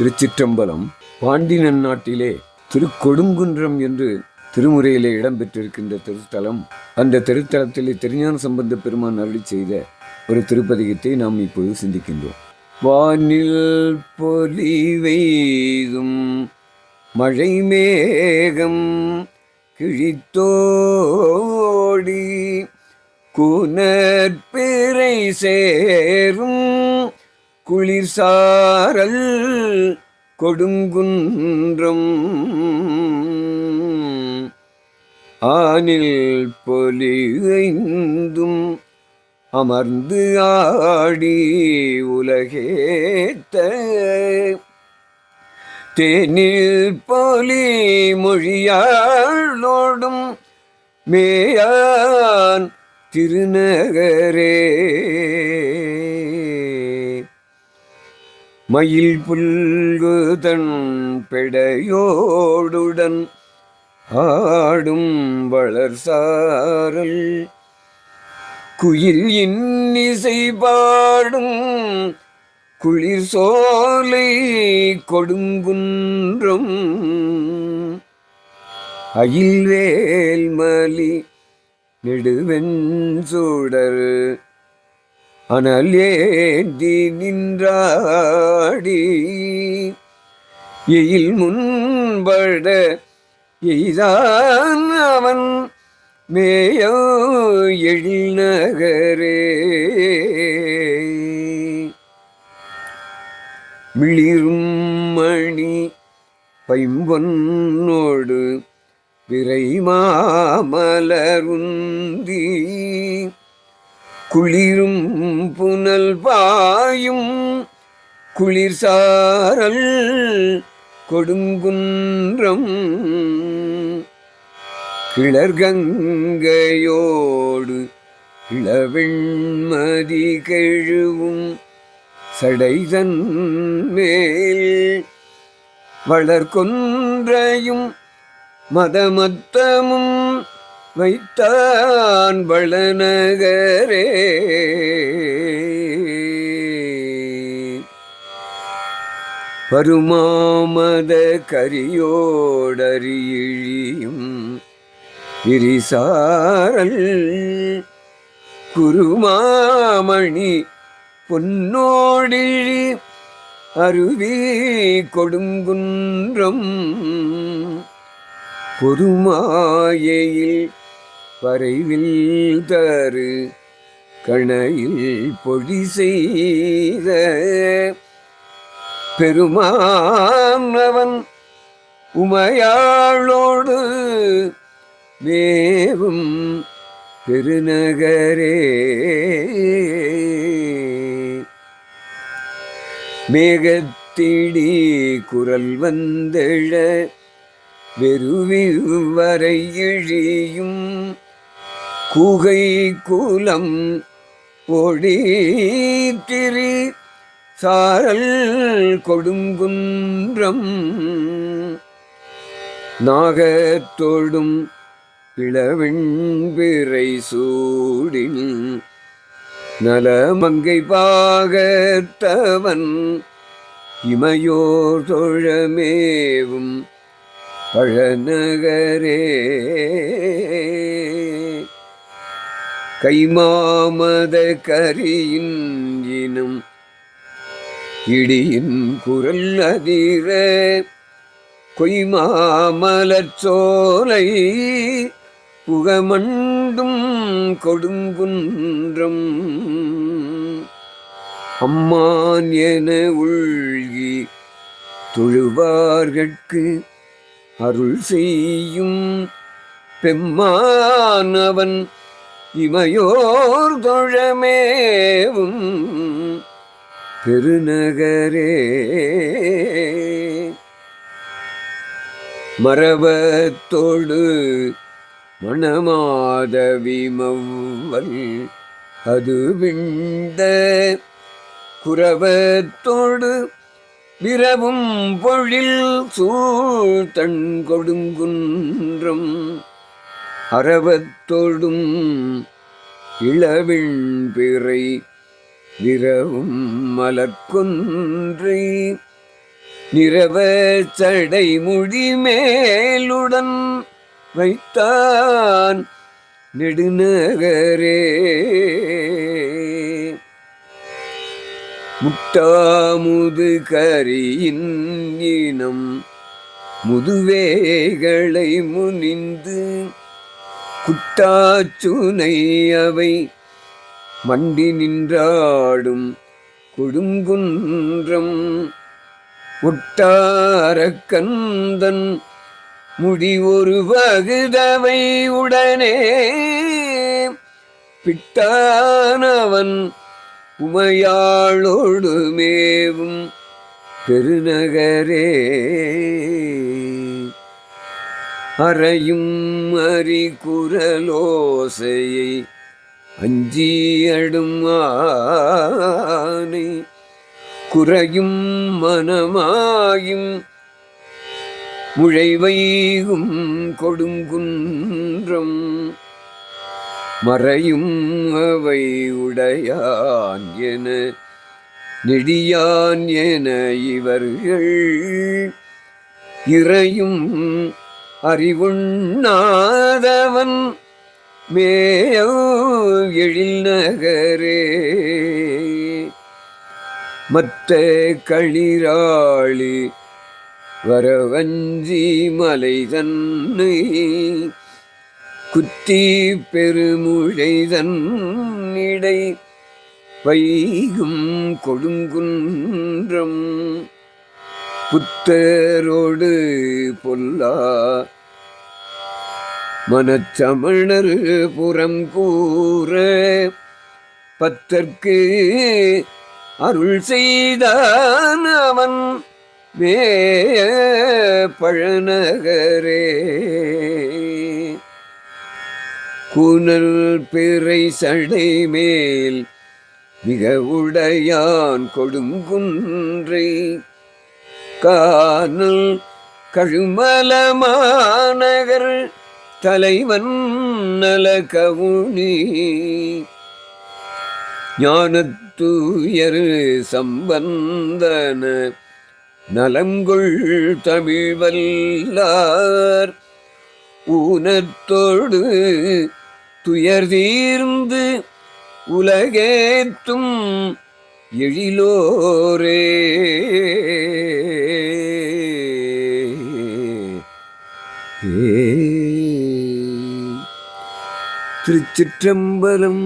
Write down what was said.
திருச்சிற்றம்பலம் பாண்டி நன்னாட்டிலே திருக்கொடுங்குன்றம் என்று திருமுறையிலே இடம்பெற்றிருக்கின்ற திருத்தலம் அந்த திருத்தலத்திலே திருஞான சம்பந்த பெருமான் அருளி செய்த ஒரு திருப்பதிகத்தை நாம் இப்போது சிந்திக்கின்றோம். வானில் பொலிவெய்தும் மழை மேகம் கிழித்தோடி குணற்பிறை சேரும் குளிர்சாரல் கொடுங்குன்றம். ஆனில் பொலிவைந்தும் அமர்ந்து ஆடி உலகேத்த. தேனில் பொலி மொழியாளோடும் மேயான் திருநகரே. மயில் புல்குதன் பெடையோடுடன் ஆடும் வளர்சாரல் குயில் இன்னிசை பாடும் குளிர் சோலை கொடுங்குன்றம். அயில்வேல் மலி நெடுவெஞ்சூடர் அனல் அனலேந்தி நின்றாடி. எயில் முன்பட எய்தான் அவன் மேயோ எழில் நகரே. மிளிரும் மணி பைம்பொன்னோடு விரை மாமலருந்தி குளிரும் புனல் பாயும் குளிர் சாரல் கொடுங்குன்றம். கிளர்கங்கையோடு இளவெண்மதி கெழுவும் சடைதன் மேல் வளர்கொன்றையும் மதமத்தமும் வைத்தான் வளநகரே. பருமாமத கரியோடறியிழியும் விரிசாரல் குருமாமணி பொன்னோடிழி அருவி கொடுங்குன்றம். பொறுமாயையில் வரைவில் தரு கணையில் பொடி செய்த. பெருமானவன் உமையாளோடு மேவும் பெருநகரே. மேகத்திடி குரல் வந்தெழ வெறுவி வரை எழியும் குகை கூலம் ஒடி திரு சாரல் கொடுங்குன்றம் நாகத்தோடும் பிளவெண்பிறை சூடின் நலமங்கை பாகத்தவன் இமையோர் தொழமேவும் பழநகரே. கைமாமத கரியின் இனம் இடியின் குரல் அதிர கொய்மாமலச்சோலை புகமண்டும் கொடுங்குன்றம். அம்மான் என உள்கி தொழுவார்கட்கு அருள் செய்யும் பெம்மானவன் இமையோர் தொழமேவும் பெருநகரே. மரபத்தோடு மணமாதவி மவ்வல் அது விண்ட குரவத்தோடு விரவும் பொழில் சூழ்தன் கொடுங்குன்றம் அறவத்தொடும் இளவின் பிறை விரவும் மலர்கொன்றை. நிறவ சடை முடி மேலுடன் வைத்தான் நெடுநகரே. முட்டாமுது கரியின் இனம் முதுவேகளை முனிந்து குட்டாச்சுனை அவை மண்டி நின்றாடும் கொடுங்குன்றம் ஒட்டார கந்தன் முடி ஒரு வகுதவை உடனே பிட்டானவன் உமையாளோடு மேவும் பெருநகரே. அறையும் அறிகுரலோசையை அஞ்சியடும் ஆனை. குறையும் மனமாயும் முழைவைகும் கொடுங்குன்றம். மறையும் அவை உடையான் என நெடியான் என இவர்கள் இறையும் அறிவுண்ணாதவன் மேயோ எழில் நகரே. மத்த களிராளி வரவஞ்சி மலை தன்னை குத்தி பெருமுழை தன்னிடை வைகும் கொடுங்குன்றம் புத்தரோடு பொல்லா. மனச்சமணர் புறம் கூற பத்தற்கு அருள் செய்தான் அவன் மே பழநகரே. கூனல் பிறை சடை மேல் மிக உடையான் கொடுங்குன்றை. கானல் கழுமலமாநகர் தலைவன் நல கவுனி ஞானத்தூயர் சம்பந்தன நலங்கொள் தமிழ்வல்லார் ஊனத்தோடு துயர் தீர்ந்து உலகேத்தும் எழிலோரே. திருச்சிற்றம்பலம்